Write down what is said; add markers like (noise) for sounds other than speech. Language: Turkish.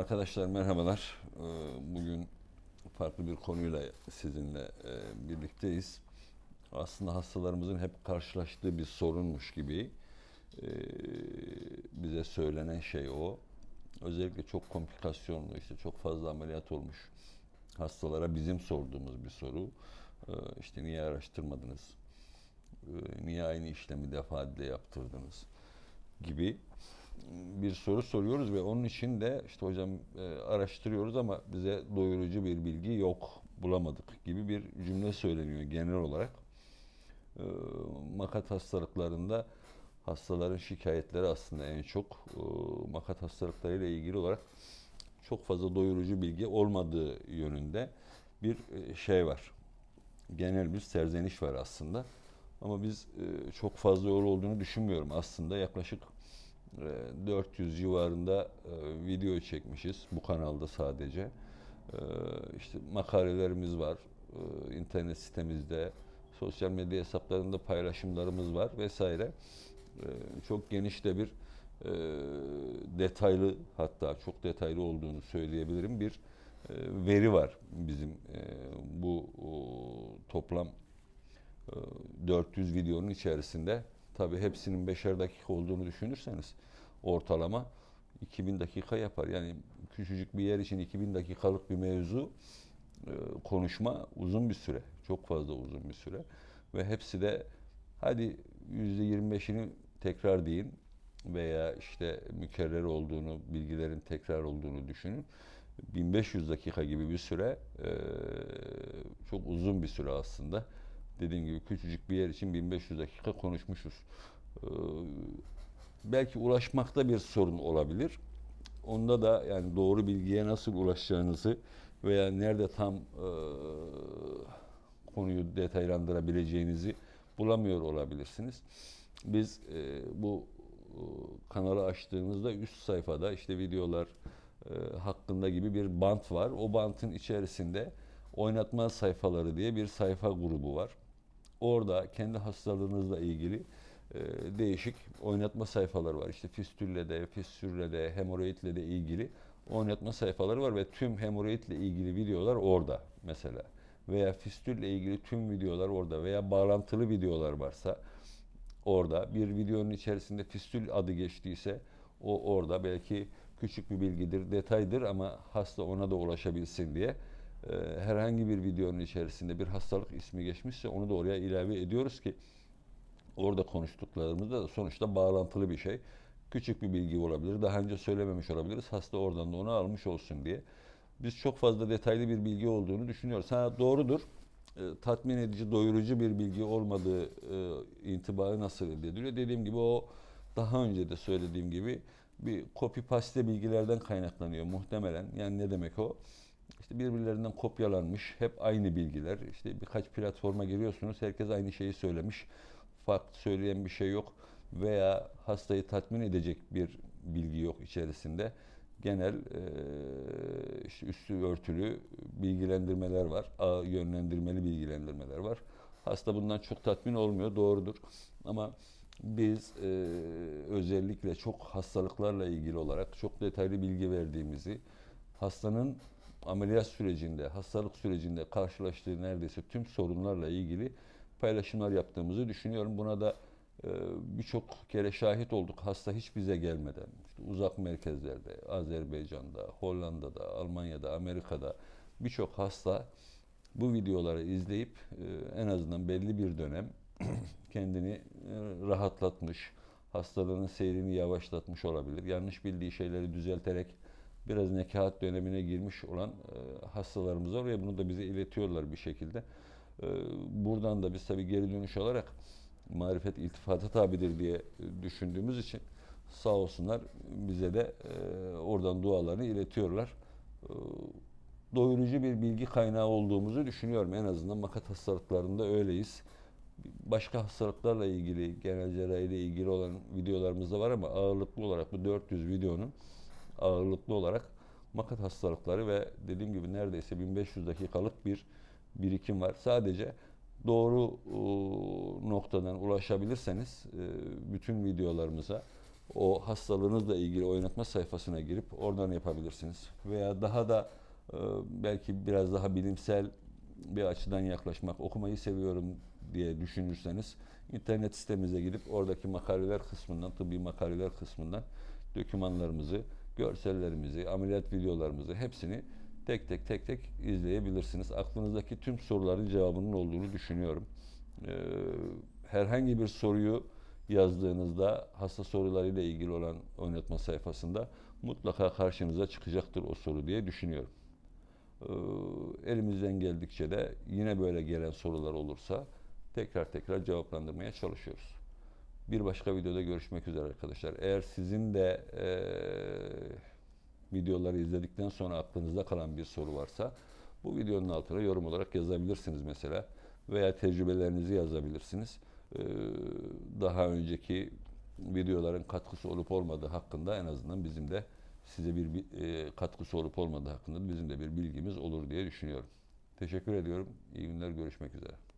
Arkadaşlar merhabalar. Ee, Bugün farklı bir konuyla sizinle e, birlikteyiz. Aslında hastalarımızın hep karşılaştığı bir sorunmuş gibi e, bize söylenen şey o. Özellikle çok komplikasyonlu, işte çok fazla ameliyat olmuş hastalara bizim sorduğumuz bir soru. Ee, İşte niye araştırmadınız? Ee, Niye aynı işlemi defaatle yaptırdınız? gibi bir soru soruyoruz ve onun için de işte hocam e, araştırıyoruz ama bize doyurucu bir bilgi yok, bulamadık gibi bir cümle söyleniyor genel olarak. E, makat hastalıklarında hastaların şikayetleri aslında en çok e, makat hastalıklarıyla ilgili olarak çok fazla doyurucu bilgi olmadığı yönünde bir e, şey var. Genel bir serzeniş var aslında. Ama biz e, çok fazla yol olduğunu düşünmüyorum. Aslında yaklaşık 400 civarında e, video çekmişiz bu kanalda sadece. E, işte makalelerimiz var. E, internet sitemizde, sosyal medya hesaplarında paylaşımlarımız var vesaire. E, çok geniş de bir e, detaylı hatta çok detaylı olduğunu söyleyebilirim bir veri var bizim bu toplam e, 400 videonun içerisinde tabi hepsinin beşer dakika olduğunu düşünürseniz ortalama 2000 dakika yapar. Yani küçücük bir yer için 2000 dakikalık bir mevzu e, konuşma uzun bir süre. Çok fazla uzun bir süre. Ve hepsi de hadi %25'ini tekrar deyin veya işte mükerrer olduğunu, bilgilerin tekrar olduğunu düşünün. 1500 dakika gibi bir süre e, çok uzun bir süre aslında. Dediğim gibi küçücük bir yer için 1500 dakika konuşmuşuz. E, belki ulaşmakta bir sorun olabilir. Onda da yani doğru bilgiye nasıl ulaşacağınızı veya nerede tam e, konuyu detaylandırabileceğinizi bulamıyor olabilirsiniz. Biz e, bu e, kanalı açtığımızda üst sayfada işte videolar e, hakkında gibi bir bant var. O bantın içerisinde oynatma sayfaları diye bir sayfa grubu var. Orada kendi hastalığınızla ilgili e, değişik oynatma sayfaları var. İşte fistülle de, fistülle de, hemoroidle de ilgili oynatma sayfaları var ve tüm hemoroidle ilgili videolar orada mesela. Veya fistülle ilgili tüm videolar orada veya bağlantılı videolar varsa orada. Bir videonun içerisinde fistül adı geçtiyse o orada belki küçük bir bilgidir, detaydır ama hasta ona da ulaşabilsin diye e, herhangi bir videonun içerisinde bir hastalık ismi geçmişse onu da oraya ilave ediyoruz ki orada konuştuklarımızda da sonuçta bağlantılı bir şey. Küçük bir bilgi olabilir. Daha önce söylememiş olabiliriz. Hasta oradan da onu almış olsun diye. Biz çok fazla detaylı bir bilgi olduğunu düşünüyoruz. Ha doğrudur. E, tatmin edici, doyurucu bir bilgi olmadığı e, intibarı nasıl elde ediliyor? Dediğim gibi o daha önce de söylediğim gibi bir copy paste bilgilerden kaynaklanıyor muhtemelen. Yani ne demek o? İşte birbirlerinden kopyalanmış, hep aynı bilgiler. İşte birkaç platforma giriyorsunuz, herkes aynı şeyi söylemiş. Farklı söyleyen bir şey yok veya hastayı tatmin edecek bir bilgi yok içerisinde. Genel işte üstü örtülü bilgilendirmeler var, ağ yönlendirmeli bilgilendirmeler var. Hasta bundan çok tatmin olmuyor, doğrudur. Ama biz e, özellikle çok hastalıklarla ilgili olarak çok detaylı bilgi verdiğimizi, hastanın ameliyat sürecinde, hastalık sürecinde karşılaştığı neredeyse tüm sorunlarla ilgili paylaşımlar yaptığımızı düşünüyorum. Buna da e, birçok kere şahit olduk. Hasta hiç bize gelmeden, işte uzak merkezlerde, Azerbaycan'da, Hollanda'da, Almanya'da, Amerika'da birçok hasta bu videoları izleyip e, en azından belli bir dönem (clears throat) kendini e, rahatlatmış, hastalığının seyrini yavaşlatmış olabilir. Yanlış bildiği şeyleri düzelterek biraz nekaat dönemine girmiş olan e, hastalarımız var ve bunu da bize iletiyorlar bir şekilde. E, buradan da biz tabii geri dönüş olarak marifet iltifata tabidir diye düşündüğümüz için sağ olsunlar bize de e, oradan dualarını iletiyorlar. Doyurucu bir bilgi kaynağı olduğumuzu düşünüyorum. En azından makat hastalıklarında öyleyiz. Başka hastalıklarla ilgili, genel cerrahi ile ilgili olan videolarımız da var ama ağırlıklı olarak bu 400 videonun ağırlıklı olarak makat hastalıkları ve dediğim gibi neredeyse 1500 dakikalık bir birikim var. Sadece doğru e, noktadan ulaşabilirseniz e, bütün videolarımıza o hastalığınızla ilgili oynatma sayfasına girip oradan yapabilirsiniz. Veya daha da e, belki biraz daha bilimsel bir açıdan yaklaşmak, okumayı seviyorum diye düşünürseniz internet sitemize gidip oradaki makaleler kısmından, tıbbi makaleler kısmından dokümanlarımızı, görsellerimizi, ameliyat videolarımızı hepsini tek tek tek tek izleyebilirsiniz. Aklınızdaki tüm soruların cevabının olduğunu düşünüyorum. Ee, herhangi bir soruyu yazdığınızda hasta sorularıyla ilgili olan oynatma sayfasında mutlaka karşınıza çıkacaktır o soru diye düşünüyorum. Ee, elimizden geldikçe de yine böyle gelen sorular olursa tekrar tekrar cevaplandırmaya çalışıyoruz. Bir başka videoda görüşmek üzere arkadaşlar. Eğer sizin de eee, videoları izledikten sonra aklınızda kalan bir soru varsa bu videonun altına yorum olarak yazabilirsiniz mesela veya tecrübelerinizi yazabilirsiniz. Eee, daha önceki videoların katkısı olup olmadığı hakkında en azından bizim de size bir bi- eee, katkısı olup olmadığı hakkında bizim de bir bilgimiz olur diye düşünüyorum. Teşekkür ediyorum. İyi günler. Görüşmek üzere.